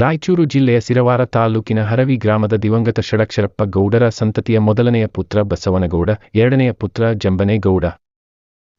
ರಾಯಚೂರು ಜಿಲ್ಲೆಯ ಸಿರವಾರ ತಾಲೂಕಿನ ಹರವಿ ಗ್ರಾಮದ ದಿವಂಗತ ಷಡಕ್ಷರಪ್ಪ ಗೌಡರ ಸಂತತಿಯ ಮೊದಲನೆಯ ಪುತ್ರ ಬಸವನಗೌಡ, ಎರಡನೆಯ ಪುತ್ರ ಜಂಬನೇಗೌಡ.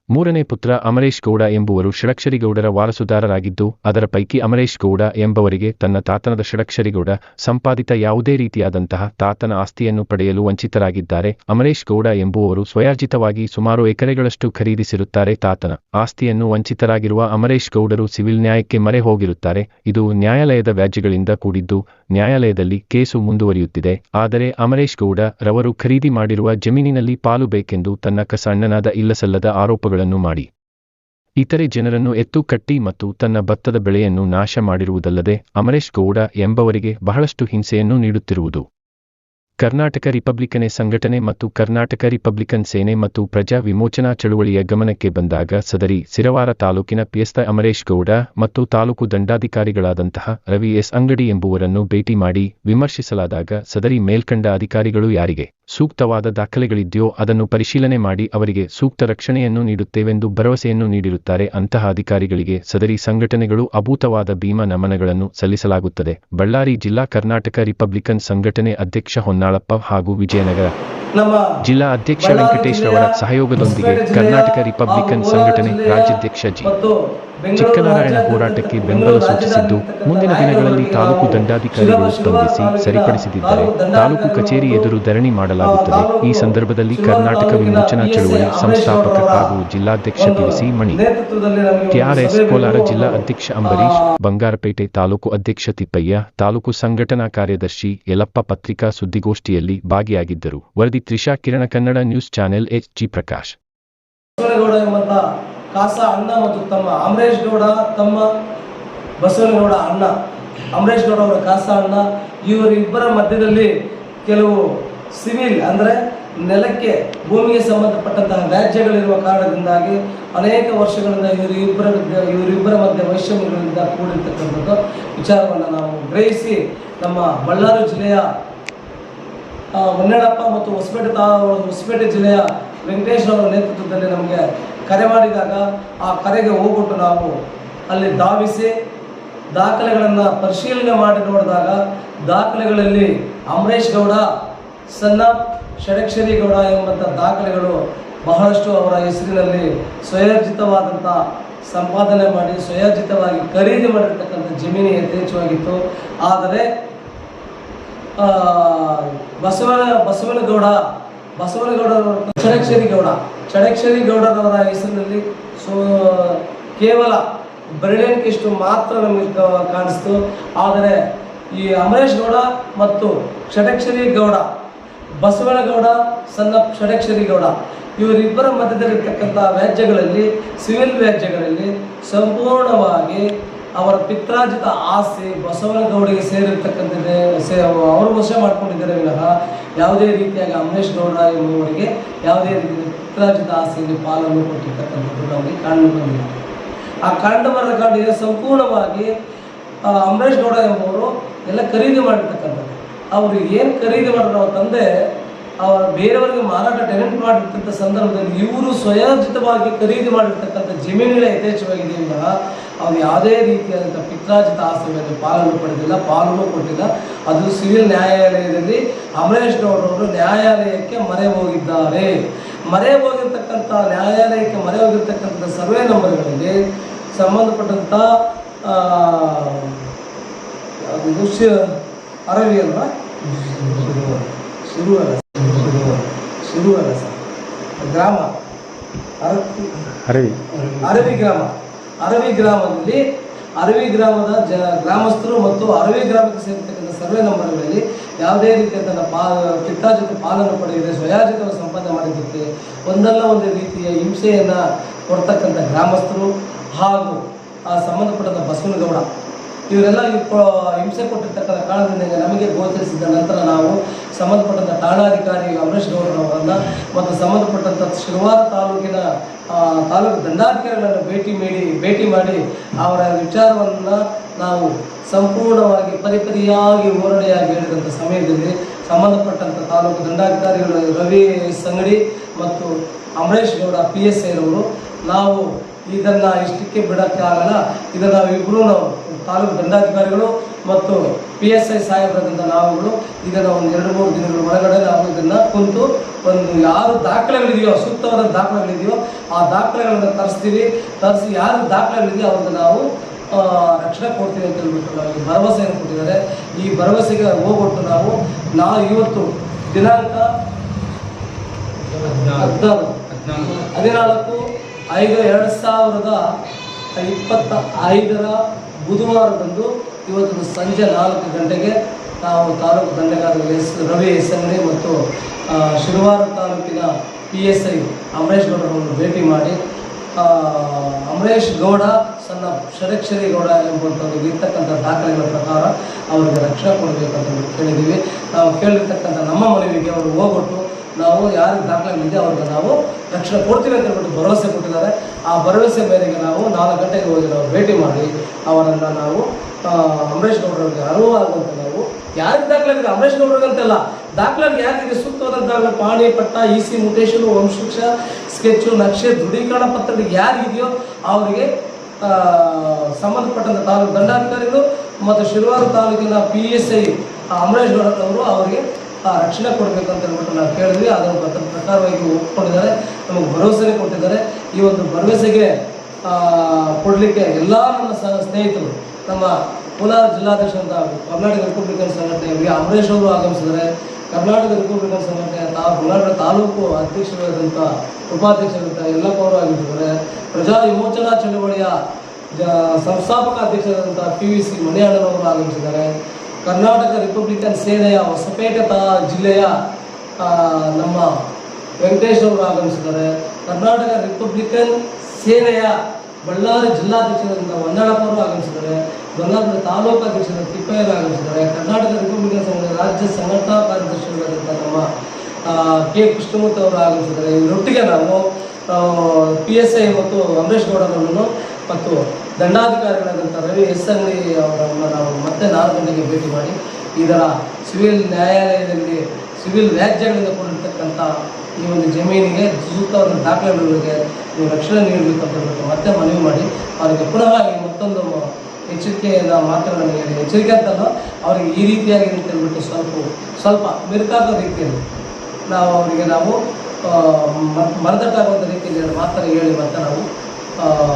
ಮೂರನೇ ಪುತ್ರ ಅಮರೇಶ್ ಗೌಡ ಎಂಬುವರು ಷಡಕ್ಷರಿಗೌಡರ ವಾರಸುದಾರರಾಗಿದ್ದು, ಅದರ ಪೈಕಿ ಅಮರೇಶ್ ಗೌಡ ಎಂಬವರಿಗೆ ತನ್ನ ತಾತನದ ಷಡಕ್ಷರಿಗೌಡ ಸಂಪಾದಿತ ಯಾವುದೇ ರೀತಿಯಾದಂತಹ ತಾತನ ಆಸ್ತಿಯನ್ನು ಪಡೆಯಲು ವಂಚಿತರಾಗಿದ್ದಾರೆ. ಅಮರೇಶ್ ಗೌಡ ಎಂಬುವವರು ಸ್ವಯಾರ್ಜಿತವಾಗಿ ಸುಮಾರು ಎಕರೆಗಳಷ್ಟು ಖರೀದಿಸಿರುತ್ತಾರೆ. ತಾತನ ಆಸ್ತಿಯನ್ನು ವಂಚಿತರಾಗಿರುವ ಅಮರೇಶ್ ಗೌಡರು ಸಿವಿಲ್ ನ್ಯಾಯಕ್ಕೆ ಮರೆ ಹೋಗಿರುತ್ತಾರೆ. ಇದು ನ್ಯಾಯಾಲಯದ ವ್ಯಾಜ್ಯಗಳಿಂದ ಕೂಡಿದ್ದು, ನ್ಯಾಯಾಲಯದಲ್ಲಿ ಕೇಸು ಮುಂದುವರಿಯುತ್ತಿದೆ. ಆದರೆ ಅಮರೇಶ್ ಗೌಡ ರವರು ಖರೀದಿ ಮಾಡಿರುವ ಜಮೀನಿನಲ್ಲಿ ಪಾಲು ಬೇಕೆಂದು ತನ್ನ ಕಸ ಅಣ್ಣನಾದ ಇಲ್ಲಸಲ್ಲದ ಆರೋಪಗಳನ್ನು ಮಾಡಿ. ಇತರೆ ಜನರನ್ನು ಎತ್ತು, ಕಟ್ಟಿ ಮತ್ತು ತನ್ನ ಭತ್ತದ ಬೆಳೆಯನ್ನು ನಾಶ ಮಾಡಿರುವುದಲ್ಲದೆ ಅಮರೇಶ್ ಗೌಡ ಎಂಬವರಿಗೆ ಬಹಳಷ್ಟು ಹಿಂಸೆಯನ್ನು ನೀಡುತ್ತಿರುವುದು. ಕರ್ನಾಟಕ ರಿಪಬ್ಲಿಕನೆ ಸಂಘಟನೆ ಮತ್ತು ಕರ್ನಾಟಕ ರಿಪಬ್ಲಿಕನ್ ಸೇನೆ ಮತ್ತು ಪ್ರಜಾ ವಿಮೋಚನಾ ಚಳುವಳಿಯ ಗಮನಕ್ಕೆ ಬಂದಾಗ ಸದರಿ ಸಿರವಾರ ತಾಲೂಕಿನ ಪಿಎಸ್ತ ಅಮರೇಶ್ ಗೌಡ ಮತ್ತು ತಾಲೂಕು ದಂಡಾಧಿಕಾರಿಗಳಾದಂತಹ ರವಿ ಎಸ್ ಅಂಗಡಿ ಎಂಬುವರನ್ನು ಭೇಟಿ ಮಾಡಿ ವಿಮರ್ಶಿಸಲಾದಾಗ ಸದರಿ ಮೇಲ್ಕಂಡ ಅಧಿಕಾರಿಗಳು ಯಾರಿಗೆ? ಸೂಕ್ತವಾದ ದಾಖಲೆಗಳಿದೆಯೋ ಅದನ್ನು ಪರಿಶೀಲನೆ ಮಾಡಿ ಅವರಿಗೆ ಸೂಕ್ತ ರಕ್ಷಣೆಯನ್ನು ನೀಡುತ್ತೇವೆಂದು ಭರವಸೆಯನ್ನು ನೀಡಿರುತ್ತಾರೆ. ಅಂತಹ ಅಧಿಕಾರಿಗಳಿಗೆ ಸದರಿ ಸಂಘಟನೆಗಳು ಅಭೂತವಾದ ಭೀಮ ನಮನಗಳನ್ನು ಸಲ್ಲಿಸಲಾಗುತ್ತದೆ. ಬಳ್ಳಾರಿ ಜಿಲ್ಲಾ ಕರ್ನಾಟಕ ರಿಪಬ್ಲಿಕನ್ ಸಂಘಟನೆ ಅಧ್ಯಕ್ಷ ಹೊನ್ನಾಳಪ್ಪ ಹಾಗೂ ವಿಜಯನಗರ ಜಿಲ್ಲಾ ಅಧ್ಯಕ್ಷ ವೆಂಕಟೇಶ್ ರವರ ಸಹಯೋಗದೊಂದಿಗೆ ಕರ್ನಾಟಕ ರಿಪಬ್ಲಿಕನ್ ಸಂಘಟನೆ ರಾಜ್ಯಾಧ್ಯಕ್ಷ ಜಿ. ಚಿಕ್ಕನಾರಾಯಣ ಹೋರಾಟಕ್ಕೆ ಬೆಂಬಲ ಸೂಚಿಸಿದ್ದು. ಮುಂದಿನ ದಿನಗಳಲ್ಲಿ ತಾಲೂಕು ದಂಡಾಧಿಕಾರಿಗಳು ಸ್ಪಂದಿಸಿ ಸರಿಪಡಿಸದಿದ್ದರೆ. ತಾಲೂಕು ಕಚೇರಿ ಎದುರು ಧರಣಿ ಮಾಡಲಾಗುತ್ತದೆ. ಈ ಸಂದರ್ಭದಲ್ಲಿ ಕರ್ನಾಟಕ ವಿಮೋಚನಾ ಚಳುವಳಿ ಸಂಸ್ಥಾಪಕ ಹಾಗೂ ಜಿಲ್ಲಾಧ್ಯಕ್ಷ ಪಿಸಿ ಮಣಿ. ಟಿಆರ್ಎಸ್ ಕೋಲಾರ ಜಿಲ್ಲಾ ಅಧ್ಯಕ್ಷ ಅಂಬರೀಶ್ ಬಂಗಾರಪೇಟೆ ತಾಲೂಕು ಅಧ್ಯಕ್ಷ ತಿಪ್ಪಯ್ಯ ತಾಲೂಕು ಸಂಘಟನಾ ಕಾರ್ಯದರ್ಶಿ ಯಲಪ್ಪ ಪತ್ರಿಕಾ ಸುದ್ದಿಗೋಷ್ಠಿಯಲ್ಲಿ ಭಾಗಿಯಾಗಿದ್ದರು. ವರದಿ Trisha Kirana Kannada news channel H G Prakash. ಕಾಸ ಅಣ್ಣ ಮತ್ತು ತಮ್ಮ ಅಮರೇಶ್ ಗೌಡ, ತಮ್ಮ ಬಸವನಗೌಡ ಅಣ್ಣ. ಅಮರೇಶ್ ಗೌಡ ಅವರ ಕಾಸ ಅಣ್ಣ. ಇವರಿಬ್ಬರ ಮಧ್ಯದಲ್ಲಿ ಕೆಲವು ಸಿವಿಲ್ ಅಂದರೆ ನೆಲಕ್ಕೆ ಭೂಮಿಗೆ ಸಂಬಂಧಪಟ್ಟಂತಹ ವ್ಯಾಜ್ಯಗಳಿರುವ ಕಾರಣದಿಂದಾಗಿ ಅನೇಕ ವರ್ಷಗಳಿಂದ ಇವರು ಇಬ್ಬರ ಇವರಿಬ್ಬರ ಮಧ್ಯೆ ವೈಷಮ್ಯಗಳಿಂದ ಕೂಡಿರ್ತಕ್ಕಂಥದ್ದು. ವಿಚಾರವನ್ನು ನಾವು ಗ್ರಹಿಸಿ ನಮ್ಮ ಬಳ್ಳಾರಿ ಜಿಲ್ಲೆಯ ಮುನ್ನಡಪ್ಪ ಮತ್ತು ಹೊಸಪೇಟೆ ತಾ ಹೊಸಪೇಟೆ ಜಿಲ್ಲೆಯ ವೆಂಕಟೇಶ್ ಅವರ ನೇತೃತ್ವದಲ್ಲಿ ನಮಗೆ ಕರೆ ಮಾಡಿದಾಗ ಆ ಕರೆಗೆ ಹೋಗ್ಬಿಟ್ಟು ನಾವು ಅಲ್ಲಿ ಧಾವಿಸಿ ದಾಖಲೆಗಳನ್ನು ಪರಿಶೀಲನೆ ಮಾಡಿ ನೋಡಿದಾಗ ದಾಖಲೆಗಳಲ್ಲಿ ಅಮರೇಶ್ ಗೌಡ ಸಣ್ಣ ಷಡಕ್ಷರಿ ಗೌಡ ಎಂಬಂಥ ದಾಖಲೆಗಳು ಬಹಳಷ್ಟು ಅವರ ಹೆಸರಿನಲ್ಲಿ ಸ್ವಯೋರ್ಜಿತವಾದಂಥ ಸಂಪಾದನೆ ಮಾಡಿ ಸ್ವಯೋರ್ಜಿತವಾಗಿ ಖರೀದಿ ಮಾಡಿರ್ತಕ್ಕಂಥ ಜಮೀನು ಯಥೇಚ್ಛವಾಗಿತ್ತು. ಆದರೆ ಬಸವ ಬಸವನ ಬಸವನಗೌಡ ಬಸವನಗೌಡರವರ ಚಡಕ್ಷರಿ ಗೌಡ ಚಡಕ್ಷರಿ ಗೌಡರವರ ಹೆಸರಿನಲ್ಲಿ ಸೊ, ಕೇವಲ ಬೆರಳಿಕೆಷ್ಟು ಮಾತ್ರ ನಮಗೆ ಕಾಣಿಸ್ತು. ಆದರೆ ಈ ಅಮರೇಶ್ ಗೌಡ ಮತ್ತು ಷಡಕ್ಷರಿ ಗೌಡ ಬಸವನಗೌಡ, ಸಣ್ಣ ಷಡಕ್ಷರಿ ಗೌಡ ಇವರಿಬ್ಬರ ಮಧ್ಯದಲ್ಲಿರ್ತಕ್ಕಂಥ ವ್ಯಾಜ್ಯಗಳಲ್ಲಿ, ಸಿವಿಲ್ ವ್ಯಾಜ್ಯಗಳಲ್ಲಿ ಸಂಪೂರ್ಣವಾಗಿ ಅವರ ಪಿತ್ರಾಜಿತ ಆಸೆ ಬಸವನಗೌಡಿಗೆ ಸೇರಿರ್ತಕ್ಕಂಥದ್ದೇ ಸೇ ಅವರು ವಶ ಮಾಡ್ಕೊಂಡಿದ್ದಾರೆ ವಿನಃ ಯಾವುದೇ ರೀತಿಯಾಗಿ ಅಮರೇಶ್ ಗೌಡ ಎಂಬುವರಿಗೆ ಯಾವುದೇ ರೀತಿಯ ಪಿತ್ರಾಜಿತ ಆಸೆಯಲ್ಲಿ ಪಾಲನ್ನು ಕೊಟ್ಟಿರ್ತಕ್ಕಂಥದ್ದು ನಮಗೆ ಕಂಡು ಬಂದಿದೆ. ಆ ಕಂಡು ಬರದ ಕಾರಣ ಸಂಪೂರ್ಣವಾಗಿ ಅಮರೇಶ್ ಗೌಡ ಎಂಬುವರು ಎಲ್ಲ ಖರೀದಿ ಮಾಡಿರ್ತಕ್ಕಂಥದ್ದು. ಅವರು ಏನು ಖರೀದಿ ಮಾಡಿದ್ರು ಅವ್ರ ತಂದೆ ಬೇರೆಯವರಿಗೆ ಮಾರಾಟ ಟೆನೆಂಟ್ ಮಾಡಿರ್ತಕ್ಕಂಥ ಸಂದರ್ಭದಲ್ಲಿ ಇವರು ಸ್ವಯೋಜಿತವಾಗಿ ಖರೀದಿ ಮಾಡಿರ್ತಕ್ಕಂಥ ಜಮೀನುಗಳೇ ಯಥೇಚ್ಛವಾಗಿದೆ ವಿನಃ ಅವ್ರು ಯಾವುದೇ ರೀತಿಯಾದಂಥ ಪಿತ್ರಾಜಿತ ಆಸ್ತಿ ಮೇಲೆ ಪಾಲನ್ನು ಪಡೆದಿಲ್ಲ, ಪಾಲನ್ನು ಕೊಟ್ಟಿಲ್ಲ. ಅದು ಸಿವಿಲ್ ನ್ಯಾಯಾಲಯದಲ್ಲಿ ಅಮರೇಶ್ ಗೌಡರವರು ನ್ಯಾಯಾಲಯಕ್ಕೆ ಮರೆ ಹೋಗಿದ್ದಾರೆ. ಮರೆ ಹೋಗಿರ್ತಕ್ಕಂಥ ನ್ಯಾಯಾಲಯಕ್ಕೆ ಮರೆ ಹೋಗಿರ್ತಕ್ಕಂಥ ಸರ್ವೆ ನಂಬರ್ಗಳಲ್ಲಿ ಸಂಬಂಧಪಟ್ಟಂಥ ಅದು ಅರವಿ ಅಲ್ವಾ? ಶಿರುವಲ ಸರ್. ಗ್ರಾಮ. ಅರವಿ ಅರವಿ ಗ್ರಾಮ. ಅರವಿ ಗ್ರಾಮದಲ್ಲಿ ಅರವಿ ಗ್ರಾಮದ ಜ ಗ್ರಾಮಸ್ಥರು ಮತ್ತು ಅರವಿ ಗ್ರಾಮಕ್ಕೆ ಸೇರಿರ್ತಕ್ಕಂಥ ಸರ್ವೆ ನಂಬರ್ಗಳಲ್ಲಿ ಯಾವುದೇ ರೀತಿಯಾದ ಪಾ ಕಿತ್ತಾಜಿತ ಪಾಲನ್ನು ಪಡೆಯದೆ ಸ್ವಯಾರ್ಜಿತ ಸಂಪಾದನೆ ಮಾಡಿದ್ದಕ್ಕೆ ಒಂದಲ್ಲ ಒಂದು ರೀತಿಯ ಹಿಂಸೆಯನ್ನು ಕೊಡ್ತಕ್ಕಂಥ ಗ್ರಾಮಸ್ಥರು ಹಾಗೂ ಆ ಸಂಬಂಧಪಟ್ಟಂಥ ಬಸವನಗೌಡ ಇವರೆಲ್ಲ ಹಿಂಸೆ ಕೊಟ್ಟಿರ್ತಕ್ಕಂಥ ಕಾರಣದಿಂದ ನಮಗೆ ಗೋಚರಿಸಿದ ನಂತರ ನಾವು ಸಂಬಂಧಪಟ್ಟಂಥ ಠಾಣಾಧಿಕಾರಿ ಅಮರೇಶ್ ಗೌಡರವರನ್ನು ಮತ್ತು ಸಂಬಂಧಪಟ್ಟಂಥ ಶಿರವಾರ ತಾಲೂಕಿನ ತಾಲೂಕು ದಂಡಾಧಿಕಾರಿಗಳನ್ನು ಭೇಟಿ ಮಾಡಿ ಭೇಟಿ ಮಾಡಿ ಅವರ ವಿಚಾರವನ್ನು ನಾವು ಸಂಪೂರ್ಣವಾಗಿ ಪರಿಪರಿಯಾಗಿ ಓರಡೆಯಾಗಿ ಹೇಳಿದಂಥ ಸಮಯದಲ್ಲಿ ಸಂಬಂಧಪಟ್ಟಂಥ ತಾಲೂಕು ದಂಡಾಧಿಕಾರಿಗಳು ರವಿ ಸಂಗಡಿ ಮತ್ತು ಅಮರೇಶ್ ಗೌಡ ಪಿ ಎಸ್ ಐರವರು ನಾವು ಇದನ್ನು ಇಷ್ಟಕ್ಕೆ ಬಿಡೋಕ್ಕಾಗಲ್ಲ ಇದನ್ನು ಇಬ್ಬರೂ ನಾವು ತಾಲೂಕು ದಂಡಾಧಿಕಾರಿಗಳು ಮತ್ತು ಪಿ ಎಸ್ ಐ ಸಾಹೇಬರಾದಂಥ ನಾವುಗಳು ಇದನ್ನು ಒಂದು ಎರಡು ಮೂರು ದಿನಗಳ ಒಳಗಡೆ ನಾವು ಇದನ್ನು ಕುಂತು ಒಂದು ಯಾರು ದಾಖಲೆಗಳಿದೆಯೋ, ಸೂಕ್ತವಾದ ದಾಖಲೆಗಳಿದೆಯೋ, ಆ ದಾಖಲೆಗಳನ್ನು ತರಿಸ್ತೀವಿ. ತರಿಸಿ ಯಾರು ದಾಖಲೆಗಳಿದೆಯೋ ಅವ್ರಿಗೆ ನಾವು ರಕ್ಷಣೆ ಕೊಡ್ತೀವಿ ಅಂತ ಹೇಳ್ಬಿಟ್ಟು ನಮಗೆ ಭರವಸೆಯನ್ನು ಕೊಟ್ಟಿದ್ದಾರೆ. ಈ ಭರವಸೆಗೆ ಹೋಗ್ಬಿಟ್ಟು ನಾವು ನಾವು ಇವತ್ತು ದಿನಾಂಕ ಹದಿನಾರು. ಹದಿನಾಲ್ಕು ಐದು ಎರಡು ಸಾವಿರದ ಇಪ್ಪತ್ತ ಐದರ ಬುಧವಾರದಂದು ಇವತ್ತು ಸಂಜೆ ನಾಲ್ಕು ಗಂಟೆಗೆ ನಾವು ತಾಲೂಕು ದಂಡಗಾರ ಎಸ್ ರವಿ ಎಸ್ ಮತ್ತು ಶಿರುವಾರ ತಾಲೂಕಿನ ಪಿ ಎಸ್ ಐ ಅಮರೇಶ್ ಗೌಡರನ್ನು ಭೇಟಿ ಮಾಡಿ ಅಮರೇಶ್ ಗೌಡ ಸಣ್ಣ ಷಡಕ್ಷರಿ ಗೌಡ ಎಂಬಂಥವ್ರಿಗೆ ಇರ್ತಕ್ಕಂಥ ದಾಖಲೆಗಳ ಪ್ರಕಾರ ಅವರಿಗೆ ರಕ್ಷಣೆ ಕೊಡಬೇಕಂತ ಕೇಳಿದ್ದೀವಿ. ನಾವು ಕೇಳಿರ್ತಕ್ಕಂಥ ನಮ್ಮ ಮನವಿಗೆ ಅವರು ಹೋಗ್ಬಿಟ್ಟು ನಾವು ಯಾರಿಗೆ ದಾಖಲೆಗಳಿದೆ ಅವ್ರಿಗೆ ನಾವು ರಕ್ಷಣೆ ಕೊಡ್ತೀವಿ ಅಂತ ಹೇಳ್ಬಿಟ್ಟು ಭರವಸೆ ಕೊಟ್ಟಿದ್ದಾರೆ. ಆ ಭರವಸೆ ಮೇರೆಗೆ ನಾವು ನಾಲ್ಕು ಗಂಟೆಗೆ ಹೋಗಿ ನಾವು ಭೇಟಿ ಮಾಡಿ ಅವರನ್ನು ನಾವು ಅಂಬರೀಷ್ ಗೌಡರವ್ರಿಗೆ ಅರಿವು ಅರಿವಾಗುವಂತೆ ನಾವು ಯಾರಿಗೆ ದಾಖಲಾಗಿದೆ ಅಮರೇಶ್ ಗೌಡರಿಗಂತಲ್ಲ ದಾಖಲಾಗಿ ಯಾರಿಗೆ ಸೂಕ್ತವಾದ ದಾಖಲೆ, ಪಾಣಿ, ಪಟ್ಟ ಇ ಸಿ ಮುಟೇಶನ್ ವಂಶವೃಕ್ಷ ಸ್ಕೆಚ್ಚು, ನಕ್ಷೆ ದೃಢೀಕರಣ ಪತ್ರಗಳಿಗೆ ಯಾರಿದೆಯೋ ಅವರಿಗೆ ಸಂಬಂಧಪಟ್ಟಂಥ ತಾಲೂಕು ದಂಡಾಧಿಕಾರಿಗಳು ಮತ್ತು ಶಿರವಾರ ತಾಲೂಕಿನ ಪಿ ಎಸ್ ಐ ಅಮರೇಶ್ ಗೌಡರವರು ಅವರಿಗೆ ಆ, ರಕ್ಷಣೆ ಕೊಡಬೇಕು ಅಂತ ಹೇಳ್ಬಿಟ್ಟು ನಾವು ಕೇಳಿದ್ವಿ. ಅದನ್ನು ಪತ್ರ ಪ್ರಕಾರವಾಗಿ ಒಪ್ಕೊಂಡಿದ್ದಾರೆ. ನಮಗೆ ಭರವಸೆ ಕೊಟ್ಟಿದ್ದಾರೆ. ಈ ಒಂದು ಭರವಸೆಗೆ ಕೊಡಲಿಕ್ಕೆ ಎಲ್ಲ ನನ್ನ ಸಹ ಸ್ನೇಹಿತರು ನಮ್ಮ ಕೋಲಾರ ಜಿಲ್ಲಾಧ್ಯಕ್ಷರಂತ ಕರ್ನಾಟಕ ರಿಪಬ್ಲಿಕನ್ ಸಂಘಟನೆಯವರಿಗೆ ಅಮರೇಶ್ ಅವರು ಆಗಮಿಸಿದ್ದಾರೆ. ಕರ್ನಾಟಕ ರಿಪಬ್ಲಿಕನ್ ಸಂಘಟನೆ ತಾ ಕೋಲಾರ ತಾಲೂಕು ಅಧ್ಯಕ್ಷರಾದಂಥ ಉಪಾಧ್ಯಕ್ಷರಾದಂಥ ಎಲ್ಲಪ್ಪ ಅವರು ಆಗಿದ್ದಾರೆ. ಪ್ರಜಾ ವಿಮೋಚನಾ ಚಳವಳಿಯ ಸಂಸ್ಥಾಪಕ ಅಧ್ಯಕ್ಷರಾದಂಥ ಪಿ ವಿ ಸಿ ಮಣಿಯಣ್ಣನವರು ಆಗಮಿಸಿದ್ದಾರೆ. ಕರ್ನಾಟಕ ರಿಪಬ್ಲಿಕನ್ ಸೇನೆಯ ಹೊಸಪೇಟೆ ತಾ ಜಿಲ್ಲೆಯ ನಮ್ಮ ವೆಂಕಟೇಶ್ ಅವರು ಆಗಮಿಸಿದ್ದಾರೆ. ಕರ್ನಾಟಕ ರಿಪಬ್ಲಿಕನ್ ಸೇನೆಯ ಬಳ್ಳಾರಿ ಜಿಲ್ಲಾಧ್ಯಕ್ಷರಾದಂಥ ಹೊನ್ನಾಳಪ್ಪ ಅವರು ಆಗಮಿಸಿದ್ದಾರೆ. ಬಳ್ಳಾರಿ ತಾಲೂಕು ಅಧ್ಯಕ್ಷರ ತಿಪ್ಪಯ್ಯರು ಆಗಮಿಸಿದ್ದಾರೆ. ಕರ್ನಾಟಕ ರಿಪಬ್ಲಿಕನ್ ಸಂಘದ ರಾಜ್ಯ ಸಂಘಟನಾ ಕಾರ್ಯದರ್ಶಿಗಳಾದಂಥ ನಮ್ಮ ಕೆ ಕೃಷ್ಣಮೂರ್ತಿ ಅವರು ಆಗಮಿಸಿದ್ದಾರೆ. ಇವರೊಟ್ಟಿಗೆ ನಾವು ಪಿ ಎಸ್ ಐ ಮತ್ತು ಅಮರೇಶ್ ಗೌಡರನ್ನು ಮತ್ತು ದಂಡಾಧಿಕಾರಿಗಳಾದಂಥ ರವಿ ಎಸ್ ಅಂಗಡಿ ಅವರನ್ನು ನಾವು ಮತ್ತೆ ನಾಲ್ಕು ಗಂಟೆಗೆ ಭೇಟಿ ಮಾಡಿ ಇದರ ಸಿವಿಲ್ ನ್ಯಾಯಾಲಯದಲ್ಲಿ ಸಿವಿಲ್ ವ್ಯಾಜ್ಯಗಳಿಂದ ಕೂಡಿರ್ತಕ್ಕಂಥ ಈ ಒಂದು ಜಮೀನಿಗೆ ಸೂಕ್ತವಾದ ದಾಖಲೆಗಳಿಗೆ ನೀವು ರಕ್ಷಣೆ ನೀಡಬೇಕು ಅಂತ ಹೇಳ್ಬಿಟ್ಟು ಮತ್ತೆ ಮನವಿ ಮಾಡಿ ಅವರಿಗೆ ಪುನಃ ಮತ್ತೊಂದು ಎಚ್ಚರಿಕೆಯ ಮಾತುಗಳನ್ನು ಹೇಳಿ. ಎಚ್ಚರಿಕೆ ಅಂತಲ್ಲ, ಅವರಿಗೆ ಈ ರೀತಿಯಾಗಿ ಅಂತ ಹೇಳ್ಬಿಟ್ಟು ಸ್ವಲ್ಪ ಸ್ವಲ್ಪ ಮಿರ್ಕಾದ ರೀತಿಯಲ್ಲಿ ನಾವು ಅವರಿಗೆ ನಾವು ಮರದಟ್ಟಾಗುವಂಥ ರೀತಿಯಲ್ಲಿ ಮಾತನ್ನು ಹೇಳಿ ಮತ್ತೆ ನಾವು